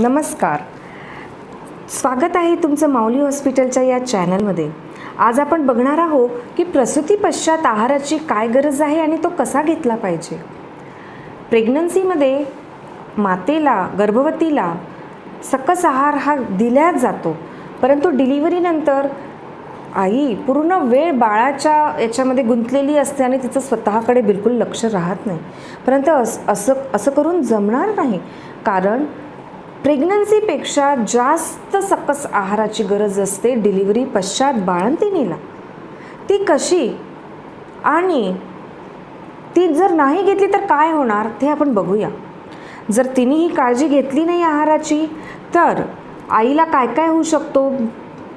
नमस्कार. स्वागत आहे तुमचं माऊली हॉस्पिटलच्या या चॅनलमध्ये. आज आपण बघणार आहोत की प्रसूती पश्चात आहाराची काय गरज आहे आणि तो कसा घेतला पाहिजे. प्रेग्नन्सीमध्ये मातेला गर्भवतीला सकस आहार हा दिला जातो परंतु डिलिव्हरीनंतर आई पूर्ण वेळ बाळाच्या याच्यामध्ये गुंतलेली असते आणि तिचं स्वतःकडे बिलकुल लक्ष राहत नाही. परंतु असं असं करून जमणार नाही. कारण प्रेग्नन्सीपेक्षा जास्त सकस आहाराची गरज असते डिलिव्हरी पश्चात बाळंतिणीला. ती कशी? आणि ती जर नाही घेतली तर काय होणार? ते आपण बघूया. जर तिने ही काळजी घेतली नाही आहाराची तर आईला काय काय होऊ शकतो?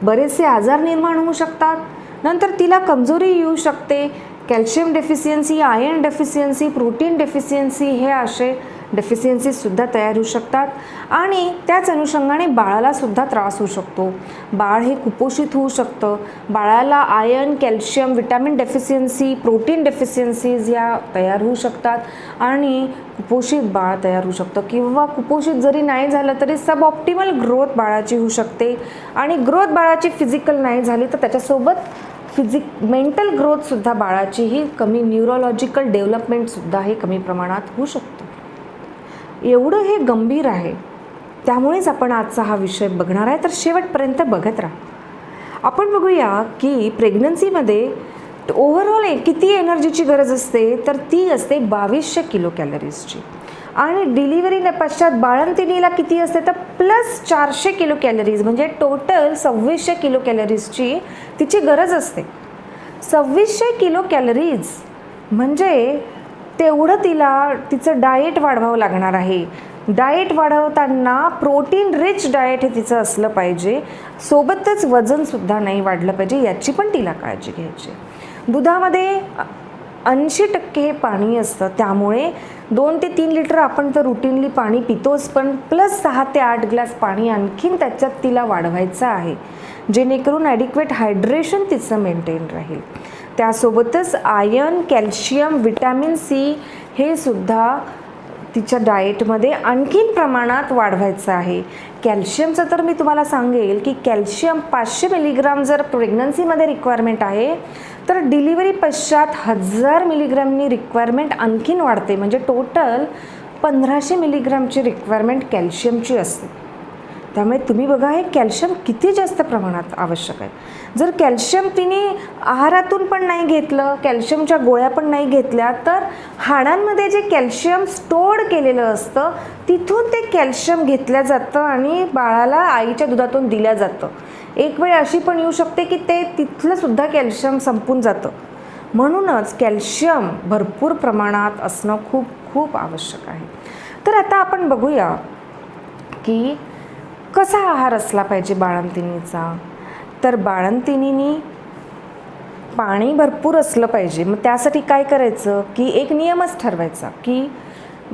बरेचसे आजार निर्माण होऊ शकतात. नंतर तिला कमजोरी येऊ शकते. Calcium deficiency iron deficiency protein deficiency हे असे डेफिशियन्सीजसुद्धा तयार होऊ शकतात आणि त्याच अनुषंगाने बाळालासुद्धा त्रास होऊ शकतो. बाळ हे कुपोषित होऊ शकतं. बाळाला iron calcium vitamin deficiency protein deficiencies या तयार होऊ शकतात आणि कुपोषित बाळ तयार होऊ शकतं. किंवा कुपोषित जरी नाही झालं तरी सब ऑप्टिमल ग्रोथ बाळाची होऊ शकते. आणि ग्रोथ बाळाची फिजिकल नाही झाली तर त्याच्यासोबत फिजिक मेंटल ग्रोथसुद्धा बाळाची ही कमी न्यूरोलॉजिकल डेव्हलपमेंटसुद्धा हे कमी प्रमाणात होऊ शकतं. एवढं हे गंभीर आहे. त्यामुळेच आपण आजचा हा विषय बघणार आहे. तर शेवटपर्यंत बघत राहा. आपण बघूया की प्रेग्नन्सीमध्ये ओव्हरऑल किती एनर्जीची गरज असते? तर ती असते बावीसशे किलो कॅलरीजची आणि डिलिव्हरी पश्चात बाळंतिणीला किती असते? तर प्लस चारशे किलो कॅलरीज म्हणजे टोटल सव्वीसशे किलो कॅलरीजची तिची गरज असते. सव्वीसशे किलो कॅलरीज म्हणजे तेवढं तिला तिचं डाएट वाढवावं लागणार आहे. डाएट वाढवताना प्रोटीन रिच डाएट हे तिचं असलं पाहिजे. सोबतच वजनसुद्धा नाही वाढलं पाहिजे याची पण तिला काळजी घ्यायची दुधामध्ये ऐंशी टक्के हे पाणी असतं त्यामुळे दोन ते तीन लिटर आपण तर रुटीनली पाणी पितोच पण प्लस सहा ते आठ ग्लास पाणी आणखीन त्याच्यात तिला वाढवायचं आहे. जेणेकरून ॲडिक्वेट हायड्रेशन तिचं मेंटेन राहील. त्यासोबतच आयर्न कॅल्शियम विटॅमिन सी हे सुद्धा तिच्या डाएटमध्ये आणखीन प्रमाणात वाढवायचं आहे. कॅल्शियमचं तर मी तुम्हाला सांगेल की कॅल्शियम पाचशे मिलीग्राम जर प्रेग्नन्सीमध्ये रिक्वायरमेंट आहे तर डिलिव्हरी पश्चात हजार मिलीग्रामनी रिक्वायरमेंट आणखीन वाढते. म्हणजे टोटल पंधराशे मिलीग्रामची रिक्वायरमेंट कॅल्शियमची असते. त्यामुळे तुम्ही बघा हे कॅल्शियम किती जास्त प्रमाणात आवश्यक आहे. जर कॅल्शियम तिने आहारातून पण नाही घेतलं कॅल्शियमच्या गोळ्या पण नाही घेतल्या तर हाडांमध्ये जे कॅल्शियम स्टोअर्ड केलेलं असतं तिथून ते कॅल्शियम घेतलं जातं आणि बाळाला आईच्या दुधातून दिलं जातं. एक वेळ अशी पण येऊ शकते की ते तिथलंसुद्धा कॅल्शियम संपून जातं. म्हणूनच कॅल्शियम भरपूर प्रमाणात असणं खूप खूप आवश्यक आहे. तर आता आपण बघूया की कसा आहार असला पाहिजे बाळंतिणीचा? तर बाळंतिणीनी पाणी भरपूर असलं पाहिजे. मग त्यासाठी काय करायचं? की एक नियमच ठरवायचा की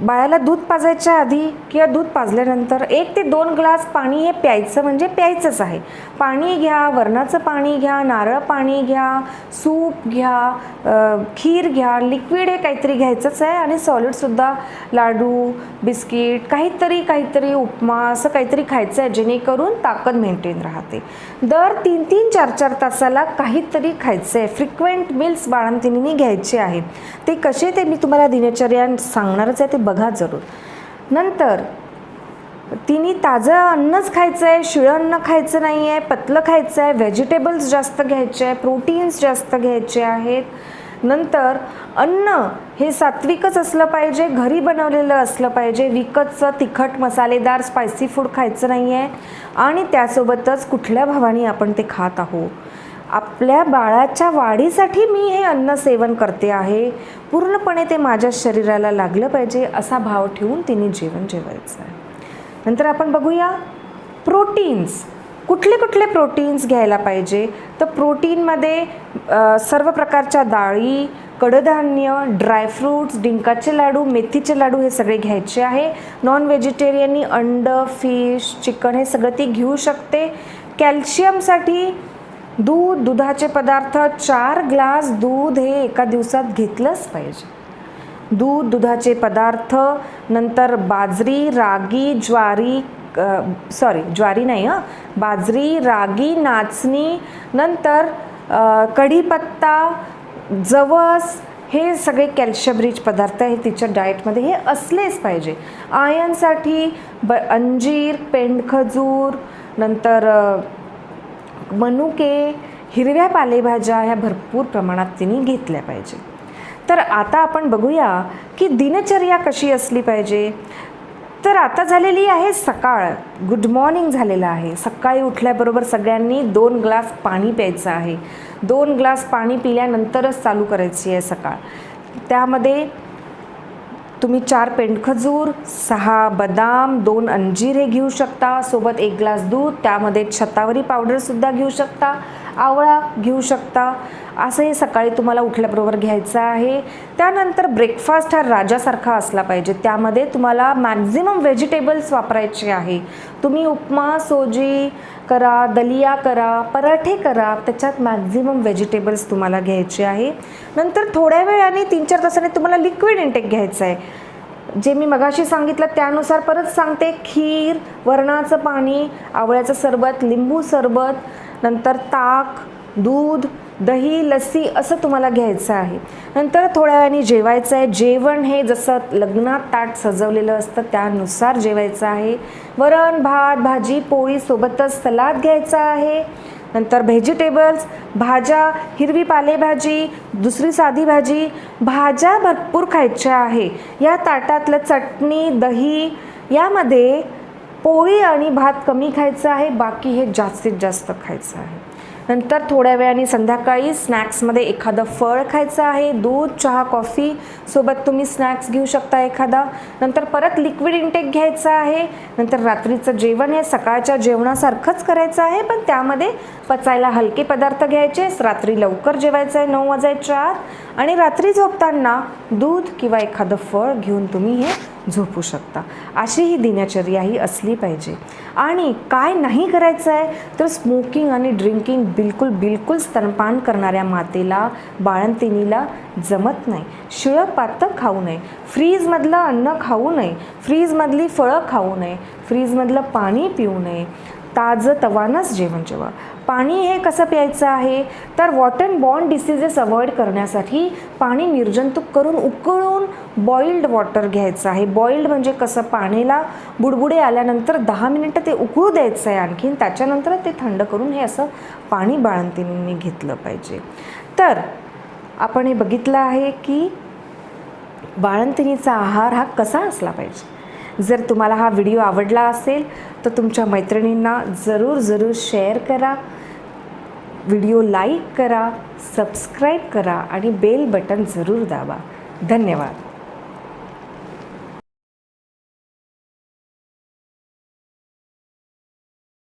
बाळाला दूध पाजायच्या आधी किंवा दूध पाजल्यानंतर एक ते दोन ग्लास पाणी हे प्यायचं म्हणजे प्यायचंच आहे. पाणी घ्या वरणाचं पाणी घ्या नारळ पाणी घ्या सूप घ्या खीर घ्या लिक्विड हे काहीतरी घ्यायचंच आहे आणि सॉलिडसुद्धा लाडू बिस्किट काहीतरी काहीतरी उपमा असं काहीतरी खायचं आहे जेणेकरून ताकद मेंटेन राहते. दर तीन तीन चार चार तासाला काहीतरी खायचं आहे फ्रिक्वेंट मिल्स बाळंतिणीने घ्यायचे आहेत. ते कसे ते मी तुम्हाला दिनचर्या सांगणारच आहे. ते बघा जरूर. नंतर तिने ताजं अन्नच खायचं आहे शिळं अन्न खायचं नाही आहे पतलं खायचं आहे व्हेजिटेबल्स जास्त घ्यायचे आहे प्रोटीन्स जास्त घ्यायचे आहेत. नंतर अन्न हे सात्विकच असलं पाहिजे घरी बनवलेलं असलं पाहिजे विकतचं तिखट मसालेदार स्पायसी फूड खायचं नाही आहे आणि त्यासोबतच कुठल्या भावाने आपण ते खात आहोत? आपल्या बाळाच्या वाढीसाठी मी हे अन्न सेवन करते आहे. पूर्णपणे ते माझ्या शरीराला लागलं पाहिजे असा भाव ठेवून तिने जेवण जेवायचं आहे. नंतर आपण बघूया प्रोटीन्स. कुठले कुठले प्रोटीन्स घ्यायला पाहिजे? तर प्रोटीनमध्ये सर्व प्रकारच्या डाळी कडधान्य ड्रायफ्रूट्स डिंकाचे लाडू मेथीचे लाडू हे सगळे घ्यायचे आहे. नॉन व्हेजिटेरियननी अंड फिश चिकन हे सगळं ती घेऊ शकते. कॅल्शियमसाठी दूध दुधाचे पदार्थ चार ग्लास दूध हे एका दिवसात घेतलंच पाहिजे. दूध दुधाचे पदार्थ नंतर बाजरी रागी ज्वारी सॉरी ज्वारी नाही हां बाजरी रागी नाचणी नंतर कढीपत्ता जवस हे सगळे कॅल्शियम रिच पदार्थ हे तिच्या डाएटमध्ये हे असलेच पाहिजे. आयनसाठी ब अंजीर पेंडखजूर नंतर मनुके हिरव्या पालेभाज्या ह्या भरपूर प्रमाणात तिने घेतल्या पाहिजे. तर आता आपण बघूया की दिनचर्या कशी असली पाहिजे. तर आता झालेली आहे सकाळ. गुड मॉर्निंग झालेलं आहे. सकाळी उठल्याबरोबर सगळ्यांनी दोन ग्लास पाणी प्यायचं आहे. दोन ग्लास पाणी पिल्यानंतरच चालू करायची आहे सकाळ. त्यामध्ये तुम्ही चार पेंडखजूर सहा बदाम दोन अंजीर हे घेऊ शकता. सोबत एक ग्लास दूध त्यामध्ये शतावरी पावडरसुद्धा घेऊ शकता. आवळा घेऊ शकता. असं हे सकाळी तुम्हाला उठल्याबरोबर घ्यायचं आहे. त्यानंतर ब्रेकफास्ट हा राजासारखा असला पाहिजे. त्यामध्ये तुम्हाला मॅक्झिमम व्हेजिटेबल्स वापरायचे आहे. तुम्ही उपमा सोजी करा दलिया करा पराठे करा. त्याच्यात मॅक्झिमम व्हेजिटेबल्स तुम्हाला घ्यायचे आहे. नंतर थोड्या वेळाने तीन चार तासाने तुम्हाला लिक्विड इंटेक घ्यायचं आहे. जे मी मगाशी सांगितलं त्यानुसार परत सांगते. खीर वरणाचं पाणी आवळ्याचं सरबत लिंबू सरबत नंतर ताक दूध दही लस्सी असं तुम्हाला घ्यायचं आहे. नंतर थोड्या वेळाने जेवायचं आहे. जेवण हे जसं लग्नात ताट सजवलेलं असतं त्यानुसार जेवायचं आहे. वरण भात भाजी पोळी सोबतच सलाद घ्यायचा आहे. नंतर व्हेजिटेबल्स भाज्या हिरवी पालेभाजी दुसरी साधी भाजी भाज्या भरपूर खायच्या आहे. या ताटातलं चटणी दही यामध्ये पोळी आणि भात कमी खायचं आहे बाकी हे जास्तीत जास्त खायचं आहे. नंतर थोड्या वेळाने संध्याकाळी स्नॅक्समध्ये एखादं फळ खायचं आहे दूध चहा कॉफी सोबत तुम्ही स्नॅक्स घेऊ शकता एखादा. नंतर परत लिक्विड इंटेक घ्यायचं आहे नंतर रात्रीचं जेवण हे सकाळच्या जेवणासारखंच करायचं आहे पण त्यामध्ये पचायला हलके पदार्थ घ्यायचे. रात्री लवकर जेवायचं आहे नऊ वाजायच्या आत. आणि रात्री झोपताना दूध किंवा एखादं फळ घेऊन तुम्ही हे झोपू शकता. अशी ही दिनचर्याही असली पाहिजे. आणि काय नाही करायचं आहे तर स्मोकिंग आणि ड्रिंकिंग बिलकुल बिलकुल स्तनपान करणाऱ्या मातेला बाळंतिणीला जमत नाही. शिळं पातं खाऊ नये. फ्रीजमधलं अन्न खाऊ नये. फ्रीजमधली फळं खाऊ नये. फ्रीजमधलं पाणी पिऊ नये. ताजं तवानंच जेवण जेवा. पाणी हे कसं प्यायचं आहे? तर water and bond diseases avoid करण्यासाठी पाणी निर्जंतुक करून उकळून बॉइल्ड वॉटर घ्यायचं आहे. बॉइल्ड म्हणजे कसं? पाण्याला बुडबुडे आल्यानंतर दहा मिनिटं ते उकळू द्यायचं आहे आणखीन. त्याच्यानंतर ते थंड करून हे असं पाणी बाळंतिणींनी घेतलं पाहिजे. तर आपण हे बघितलं आहे की बाळंतिणीचा आहार हा कसा असला पाहिजे? जर तुम्हाला हा व्हिडिओ आवडला असेल तर तुमच्या मैत्रिणींना जरूर जरूर शेअर करा. व्हिडिओ लाईक करा सबस्क्राईब करा आणि बेल बटन जरूर दाबा. धन्यवाद.